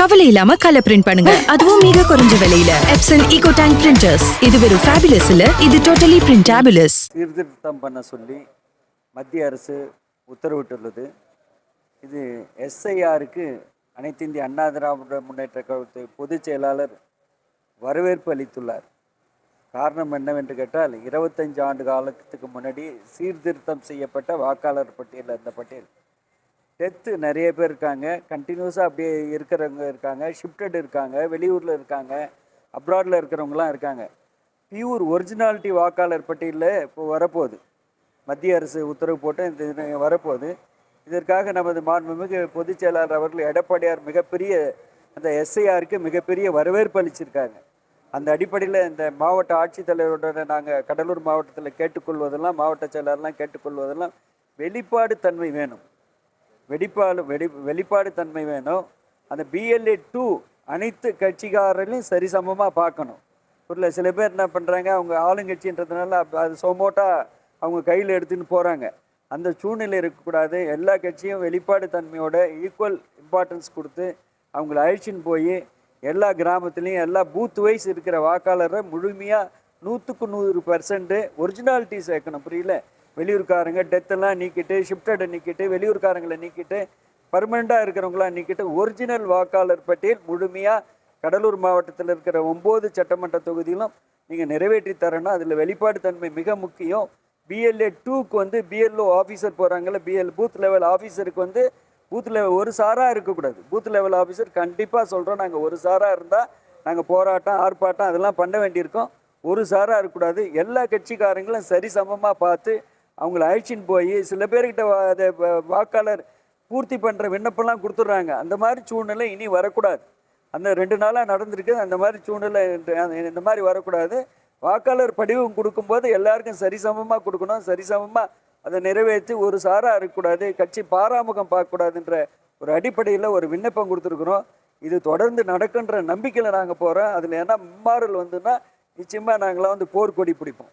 கவலை இல்லாம colour print பண்ணுங்க. அதுவும் மிக குறைஞ்ச விலையில. எப்சன் ஈகோ டேங்க் பிரிண்டர்ஸ் இது வெறும் ஃபேபுலஸ் இல்ல இது டோட்டலி பிரிண்டபிளஸ் சீர்திருத்தம் பண்ண சொல்லி மத்திய அரசு உத்தரவிட்டுள்ளது. இது எஸ்ஐஆருக்கு அனைத்து இந்திய அண்ணா திராவிட முன்னேற்ற கழகத்தை பொதுச் செயலாளர் வரவேற்பு அளித்துள்ளார். காரணம் என்னவென்று கேட்டால் இருபத்தஞ்சு ஆண்டு காலத்துக்கு முன்னாடி சீர்திருத்தம் செய்யப்பட்ட வாக்காளர் பட்டியல் அந்த பட்டியல். டெத்து நிறைய பேர் இருக்காங்க. கண்டினியூஸாக அப்படியே இருக்கிறவங்க இருக்காங்க. ஷிஃப்டட் இருக்காங்க. வெளியூரில் இருக்காங்க. அப்ராடில் இருக்கிறவங்களாம் இருக்காங்க. பியூர் ஒரிஜினாலிட்டி வாக்காளர் பட்டியலில் இப்போ வரப்போகுது. மத்திய அரசு உத்தரவு போட்டு இந்த வரப்போகுது. இதற்காக நமது மாண்புமிகு பொதுச் செயலாளர் அவர்கள் எடப்பாடியார் மிகப்பெரிய அந்த எஸ்ஐஆருக்கு மிகப்பெரிய வரவேற்பு அளிச்சிருக்காங்க. அந்த அடிப்படையில் இந்த மாவட்ட ஆட்சித்தலைவருடன் நாங்கள் கடலூர் மாவட்டத்தில் கேட்டுக்கொள்வதெல்லாம் மாவட்ட செயலாளர்லாம் கேட்டுக்கொள்வதெல்லாம் வெளிப்பாடு தன்மை வேணும். வெளிப்பாடு வெளி வெளிப்பாடு தன்மை வேணும். அந்த பிஎல்ஏ டூ அனைத்து கட்சிக்காரர்களையும் சரிசமமாக பார்க்கணும். புரியல சில பேர் என்ன பண்ணுறாங்க அவங்க ஆளுங்கட்சின்றதுனால அது சொமோட்டா அவங்க கையில் எடுத்துன்னு போகிறாங்க அந்த சூழ்நிலை இருக்கக்கூடாது. எல்லா கட்சியும் வெளிப்பாடு தன்மையோட ஈக்குவல் இம்பார்ட்டன்ஸ் கொடுத்து அவங்கள அழைச்சின்னு போய் எல்லா கிராமத்துலேயும் எல்லா பூத் வைஸ் இருக்கிற வாக்காளரை முழுமையாக நூற்றுக்கு நூறு பர்சன்ட்டு ஒரிஜினாலிட்டி சேர்க்கணும். புரியல? வெளியூர்காரங்க டெத்தெல்லாம் நீக்கிட்டு ஷிஃப்டடை நீக்கிட்டு வெளியூர்காரங்களை நீக்கிட்டு பர்மனெண்ட்டாக இருக்கிறவங்களாம் நீக்கிட்டு ஒரிஜினல் வாக்காளர் பட்டியல் முழுமையாக கடலூர் மாவட்டத்தில் இருக்கிற ஒம்பது சட்டமன்ற தொகுதியிலும் நீங்கள் நிறைவேற்றி தரணும். அதில் வெளிப்பாடு தன்மை மிக முக்கியம். பிஎல்ஏ டூக்கு வந்து பிஎல்ஓ ஆஃபீஸர் போகிறாங்கல்ல பிஎல் பூத் லெவல் ஆஃபீஸருக்கு வந்து பூத் லெவல் ஒரு சாராக இருக்கக்கூடாது. பூத் லெவல் ஆஃபீஸர் கண்டிப்பாக சொல்கிறோம் நாங்கள் ஒரு சாராக இருந்தால் நாங்கள் போராட்டம் ஆர்ப்பாட்டம் அதெல்லாம் பண்ண வேண்டியிருக்கோம். ஒரு சாராக இருக்கக்கூடாது. எல்லா கட்சிக்காரங்களும் சரிசமமாக பார்த்து அவங்கள அழைச்சின்னு போய் சில பேர்கிட்ட அதை வாக்காளர் பூர்த்தி பண்ணுற விண்ணப்பம்லாம் கொடுத்துட்றாங்க. அந்த மாதிரி சூழ்நிலை இனி வரக்கூடாது. அந்த ரெண்டு நாளாக நடந்திருக்கு. அந்த மாதிரி சூழ்நிலை இந்த- இந்த மாதிரி வரக்கூடாது. வாக்காளர் படிவம் கொடுக்கும்போது எல்லாருக்கும் சரிசமமாக கொடுக்கணும். சரிசமமாக அதை நிறைவேற்றி ஒரு சாராக இருக்கக்கூடாது கட்சி பாராமுகம் பார்க்கக்கூடாதுன்ற ஒரு அடிப்படையில் ஒரு விண்ணப்பம் கொடுத்துருக்குறோம். இது தொடர்ந்து நடக்குன்ற நம்பிக்கையில் நாங்கள் போகிறோம் அதில் என்ன மும்மாறல் வந்துன்னா நிச்சயமாக நாங்களாம் வந்து போர்க்கொடி பிடிப்போம்.